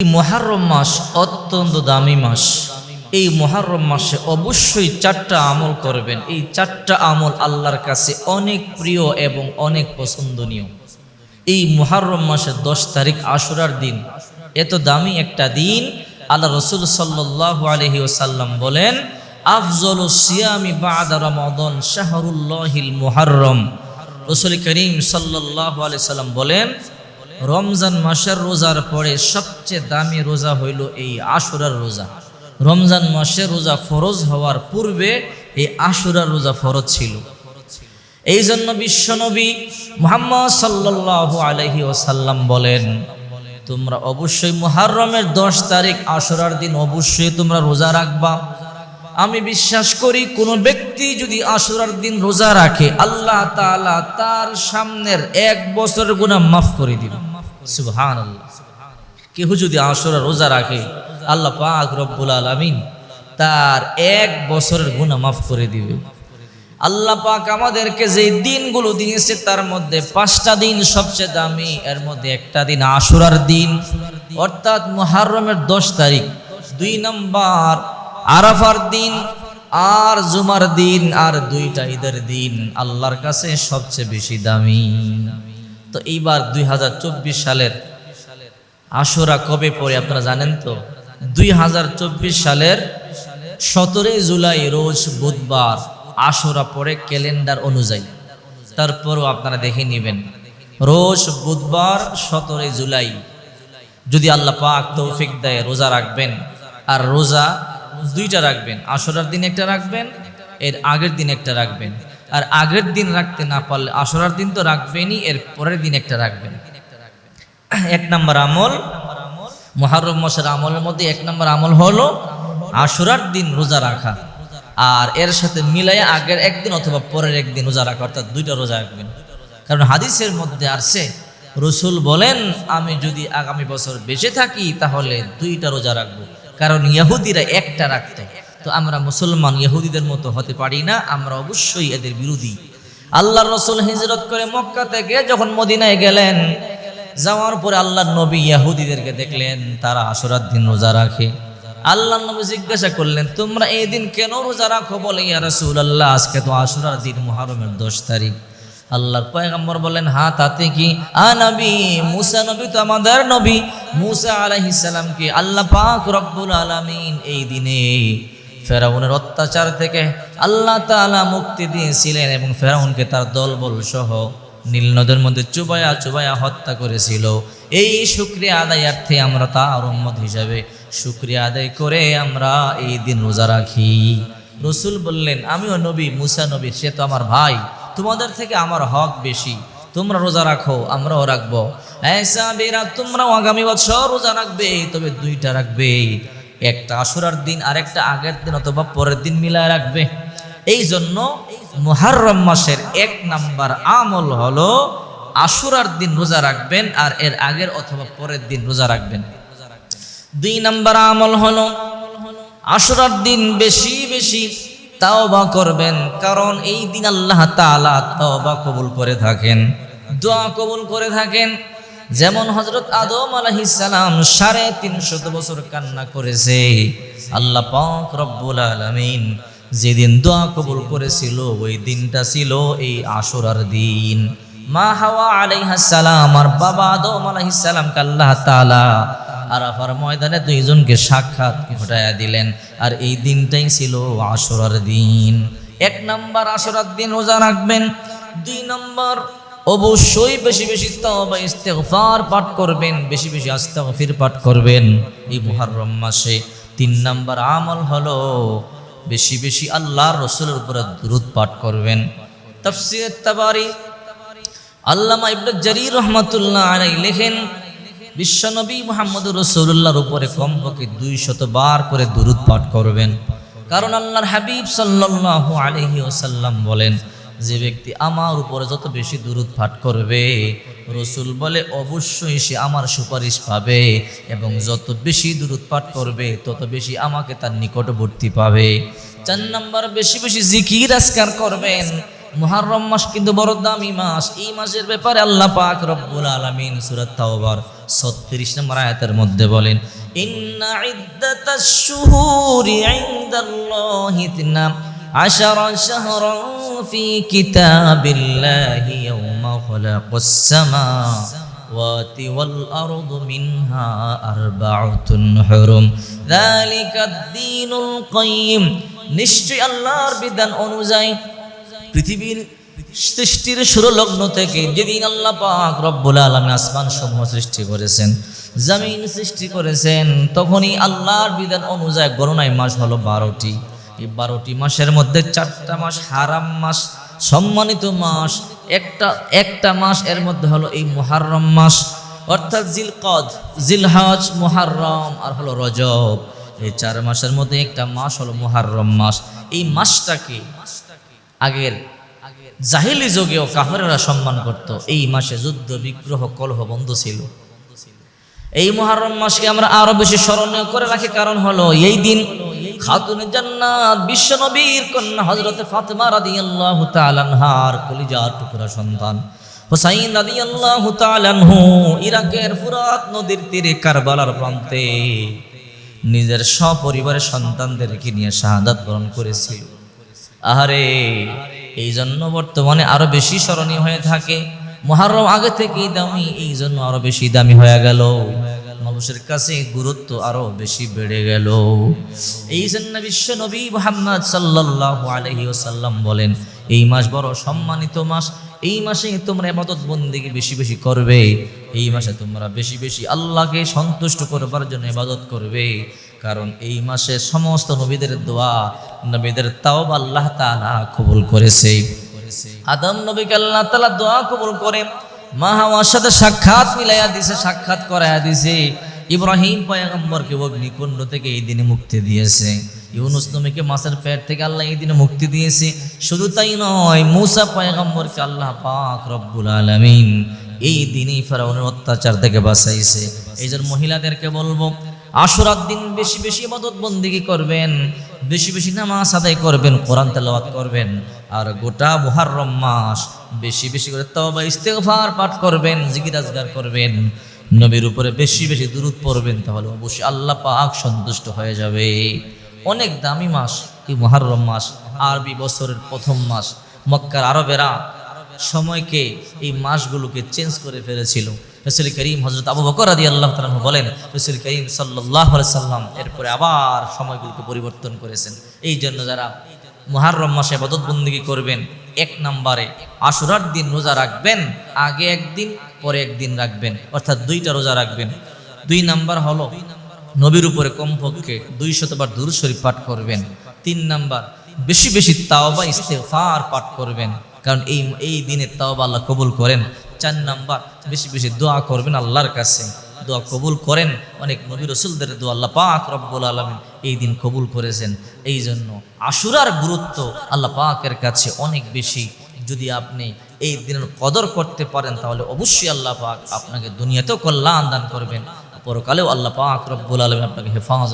এই মহারম মাস অত্যন্ত দামি মাস। এই মহারম মাসে অবশ্যই চারটা আমল করবেন। এই চারটা আমল আল্লাহর কাছে অনেক প্রিয় এবং অনেক পছন্দনীয়। এই মহারম মাসের দশ তারিখ আশুরার দিন। এত দামি একটা দিন। আল্লাহ রসুল সাল্লাহ আলহি ওসাল্লাম বলেন, আফজল সিয়ামি বাদা রমাদন শাহরুল্লাহিল মুহাররম। রসুল করিম সাল্লাহ আলি সাল্লাম বলেন রমজান মাসের রোজার পরে সবচেয়ে দামি রোজা হইল এই আশুরার রোজা। রমজান মাসে রোজা ফরজ হওয়ার পূর্বে এই আশুরার রোজা ফরজ ছিল। এই জন্য বিশ্বনবী মোহাম্মদ সাল্লাহ আলহি ওসাল্লাম বলেন, তোমরা অবশ্যই মুহাররমের দশ তারিখ আশুরার দিন অবশ্যই তোমরা রোজা রাখবা। আমি বিশ্বাস করি কোনো ব্যক্তি যদি আশুরার দিন রোজা রাখে, আল্লাহ তাআলা তার সামনের এক বছরের গুনাহ মাফ করে দিবে সুবহানাল্লাহ। কেউ যদি আশুরা রোজা রাখে, আল্লাহ পাক রব্বুল আলামিন তার এক বছরের গুনাহ মাফ করে দিবে। আল্লাহ পাক আমাদেরকে যে দিনগুলো দিয়েছে, তার মধ্যে পাঁচটা দিন সবচেয়ে দামি, এর মধ্যে একটা দিন আশুরার দিন। অর্থাৎ মুহাররমের দশ তারিখ, দুই নম্বর আরাফার দিন, আর জুমার দিন, আর দুইটা ঈদের দিন, আল্লাহর কাছে সবচেয়ে বেশি দামি। তো এইবার দুই হাজার চব্বিশ সালের আশুরা কবে পড়ে আপনারা জানেন তো? দুই হাজার চব্বিশ সালের সতেরোই জুলাই রোজ বুধবার আশুরা পড়ে ক্যালেন্ডার অনুযায়ী। তারপরও আপনারা দেখে নেবেন। রোজ বুধবার সতেরোই জুলাই যদি আল্লাহ পাক তৌফিক দেয়, রোজা রাখবেন। আর রোজা দুইটা রাখবেন। আশুরার দিন একটা রাখবেন, এর আগের দিন একটা রাখবেন। আর আগের দিন রাখতে না পারলে আশুরার দিন তো রাখবেনই, এর পরের দিন একটা রাখবেন। এক নম্বর আমল মহারম মাসের আমলের মধ্যে এক নম্বর আমল হলো আশুরার দিন রোজা রাখা। আর এর সাথে মিলাই আগের একদিন অথবা পরের একদিন রোজা রাখা, অর্থাৎ দুইটা রোজা রাখবেন। কারণ হাদিসের মধ্যে আসছে, রসুল বলেন, আমি যদি আগামী বছর বেঁচে থাকি, তাহলে দুইটা রোজা রাখব। কারণ ইয়াহুদিরা একটা রাখতো তো আমরা মুসলমান, ইহুদিদের মতো হতে পারি না, আমরা অবশ্যই এদের বিরোধী। আল্লাহ রসুল হিজরত করে মক্কা থেকে যখন মদিনায় গেলেন, যাওয়ার পরে আল্লাহ নবী ইয়াহুদিদেরকে দেখলেন, তারা আসরার দিন রোজা রাখে। আল্লাহ নবী জিজ্ঞাসা করলেন, তোমরা এই দিন কেন রোজা রাখো? বলে, ইয়া রসুল রাসূলুল্লাহ, আজকে তো আশুরার দিন, মুহররমের দশ তারিখ। আল্লাহর পয়গম্বর বলেন হ্যাঁ তাতে কি? আ নবী, মুসা নবী তো আমাদের নবী। মুসা আলাইহিস সালামকে আল্লাহ পাক রব্বুল আলামিন এই দিনে ফেরাউনের অত্যাচার থেকে আল্লাহ তাআলা মুক্তি দিয়েছিলেন এবং ফেরাউনকে তার দলবল সহ নীল নদের মধ্যে চুবায়া চুবায়া হত্যা করেছিল। এই শুক্রিয়া আদায়ার্থে আমরা তার উম্মত হিসাবে শুক্রিয়া আদায় করে আমরা এই দিন রোজা রাখি। রসুল বললেন, আমিও নবী, মুসা নবী, সে তো আমার ভাই। তোমাদের থেকে আমার হক বেশি। তোমরা রোজা রাখো, আমরাও রাখব। তোমরাও আগামী বছর রোজা রাখবে, তবে দুইটা রাখবে। একটা আশুরার দিন আর একটা আগের দিন অথবা পরের দিন মিলায় রাখবে। এই জন্য মুহাররম মাসের এক নাম্বার আমল হলো আশুরার দিন রোজা রাখবেন আর এর আগের অথবা পরের দিন রোজা রাখবেন। দুই নাম্বার আমল হলো আশুরার দিন বেশি বেশি তাওবা করবেন, কারণ এই দিন আল্লাহ তাআলা তাওবা কবুল করে থাকেন। দোয়া কবুল করে থাকেন যেমন হজরত আদম আলাইহিস সালাম সাড়ে তিনশত বছর কান্না করেছে, আল্লাহ পাক রব্বুল আলামিন যেদিন দোয়া কবুল করেছিল, ওই দিনটা ছিল এই আশুরার দিন। মা হাওয়া আলাইহাস সালাম আর বাবা আদম আলাইহিস সালামকে আল্লাহ তাআলা আরাফার ময়দানে দুইজনকে সাক্ষাৎ ঘটায়া দিলেন, আর এই দিনটাই ছিল আশুরার দিন। এক নাম্বার আশুরার দিন রোজা রাখবেন, দুই নাম্বার অবশ্যই বেশি বেশি তওবা, ইস্তেগফার পাঠ করবেন, বেশি বেশি আস্তাগফির পাঠ করবেন। এই মুহররম মাসে তিন নাম্বার আমল হলো বেশি বেশি আল্লাহর রসুলের উপরে দুরুদ পাঠ করবেন। তাফসির তাবারি আল্লামা ইবনে জারির রহমাতুল্লাহ আলাই লেখেন বিশ্বনবী মোহাম্মদ রসুল্লাহর উপরে কমপক্ষে দুই বার করে দুরুদ পাঠ করবেন। কারণ আল্লাহর হাবিব সাল্লাল্লাহু আলাইহি ওসাল্লাম বলেন যে ব্যক্তি আমার উপরে যত বেশি দুরুদ পাঠ করবে, রসুল বলে অবশ্যই সে আমার সুপারিশ পাবে এবং যত বেশি দুরুদ পাঠ করবে, তত বেশি আমাকে তার নিকটবর্তী পাবে। চার নম্বর, বেশি বেশি জিকির আজকার করবেন। মুহাররম মাস কিন্তু বড় দামি মাস। এই মাসের ব্যাপারে আল্লাহ পাক রব্বুল আলামিন সূরা তাওবার 36 নম্বর আয়াতের মধ্যে বলেন, ইন্না ইদ্দাতাশ শুহুরি ইনদাল্লাহি عشر شهرا في كتاب الله يوم خلق السماوات والأرض منها أربعة حرم ذلك الدين القيم নিশ্চয় আল্লাহর বিধান অনুযায়ী পৃথিবীর সৃষ্টির শুরু লগ্ন থেকে যেদিন আল্লাহ পাক রব্বুল আলমী আসমান সমূহ সৃষ্টি করেছেন জমিন সৃষ্টি করেছেন তখনই আল্লাহর বিধান অনুযায়ী গণনায় মাস হলো বারোটি এই বারোটি মাসের মধ্যে চারটা মাস হারাম মাস, সম্মানিত মাস, একটা একটা মাস এর মধ্যে হলো এই মুহাররম মাস, অর্থাৎ জিলকদ, জিলহজ, মুহাররম আর হলো রজব। এই চার মাসের মধ্যে একটা মাস হলো মুহাররম মাস। এই মাসটাকে আগের জাহিলি যুগেও কাফেরেরা সম্মান করত। এই মাসে যুদ্ধ, বিগ্রহ, কলহ বন্ধ ছিল। এই মহারম মাসকে আমরা আরও বেশি স্মরণীয় করে রাখি, কারণ হলো এই দিন খাতুন জান্নাত, বিশ্ব নবীর কন্যা হযরতে ফাতেমা রাদিয়াল্লাহু তাআলা আনহার কলিজার টুকরা সন্তান। হুসাইন রাদিয়াল্লাহু তাআলা আনহু, ইরাকের ফুরাত নদীর তীরে কারবালার প্রান্তে নিজের সপরিবারের সন্তানদেরকে নিয়ে শাহাদাত বরণ করেছিল। আহারে, এই জন্য বর্তমানে আরও বেশি স্মরণীয় হয়ে থাকে। মহারম আগে থেকেই দামি, এই জন্য আরও বেশি দামি হয়ে গেল। মানুষের কাছে গুরুত্ব আরও বেশি বেড়ে গেল। এই জন্য বিশ্ব নবী মোহাম্মদ সাল্লাল্লাহু আলাইহি ওয়াসাল্লাম বলেন, এই মাস বড় সম্মানিত মাস। এই মাসে তোমরা এবাদত বন্দিকে বেশি বেশি করবে। এই মাসে তোমরা বেশি বেশি আল্লাহকে সন্তুষ্ট করবার জন্য ইবাদত করবে। কারণ এই মাসে সমস্ত নবীদের দোয়া, নবীদের তাও আল্লাহ তালা কবুল করেছে। আদম নবীকে আল্লাহ তালা দোয়া কবুল করে। মা হাওয়ার সাথে সাক্ষাৎ মিলাইয়া দিছে, সাক্ষাৎ করাইয়া দিছে। ইব্রাহিম পয়গম্বরকে অগ্নিকুণ্ড থেকে এই দিনে মুক্তি দিয়েছে। ইউনুস নবীকে মাছের পেট থেকে আল্লাহ এই দিনে মুক্তি দিয়েছে। শুধু তাই নয়, মুসা পয়গম্বরকে আল্লাহ পাক রব্বুল আলামিন এই দিনই ফেরাউনের অত্যাচার থেকে বাঁচাইছে। এই জন্য মহিলাদেরকে বলব, আশুরার দিন বেশি বেশি ইবাদত বন্দিগি করবেন, বেশি বেশি নামাজ আদায় করবেন, কোরআন তেলাওয়াত করবেন, আর গোটা মুহাররম মাস বেশি বেশি করে তওবা, ইস্তেগফার পাঠ করবেন, জিকির আজগার করবেন। নবীর উপরে বেশি বেশি দূরত পড়বেন, তাহলে অবশ্যই আল্লাহ পাক সন্তুষ্ট হয়ে যাবে। অনেক দামি মাস এই মুহাররম মাস, আরবি বছরের প্রথম মাস। মক্কার আরবেরা সময়কে, এই মাসগুলোকে চেঞ্জ করে ফেলেছিল। রসুল করিম হজরত আবু বকর আদি আল্লাহ তালু বলেন, রসুল করিম সাল্লাহ সাল্লাম এরপরে আবার সময়গুলোকে পরিবর্তন করেছেন। এই জন্য যারা মহারম মাসে বদত বন্দিগি করবেন এক নম্বরে আশুরার দিন রোজা রাখবেন, আগে একদিন, পরে একদিন রাখবেন। অর্থাৎ দুইটা রোজা রাখবেন। দুই নাম্বার হলো নবীর উপরে কমপক্ষে দুই শতবার দূর শরীফ পাঠ করবেন। তিন নাম্বার, বেশি বেশি তাওবা ইস্তেফার পাঠ করবেন। কারণ এই এই দিনে তাওবা আল্লাহ কবুল করেন। চার নাম্বার, বেশি বেশি দোয়া করবেন আল্লাহর কাছে। দোয়া কবুল করেন। অনেক নবী রসুলদের দোয়া আল্লাহ পাক রব্বুল আলমিন এই দিন কবুল করেছেন। এই জন্য আশুরার গুরুত্ব আল্লাহ পাকের কাছে অনেক বেশি। যদি আপনি এই দিনের কদর করতে পারেন, তাহলে অবশ্যই আল্লাহ পাক আপনাকে দুনিয়াতেও কল্যাণ দান করবেন। পরকালেও আল্লাহ পাক রব্বুল আলমিন আপনাকে হেফাজত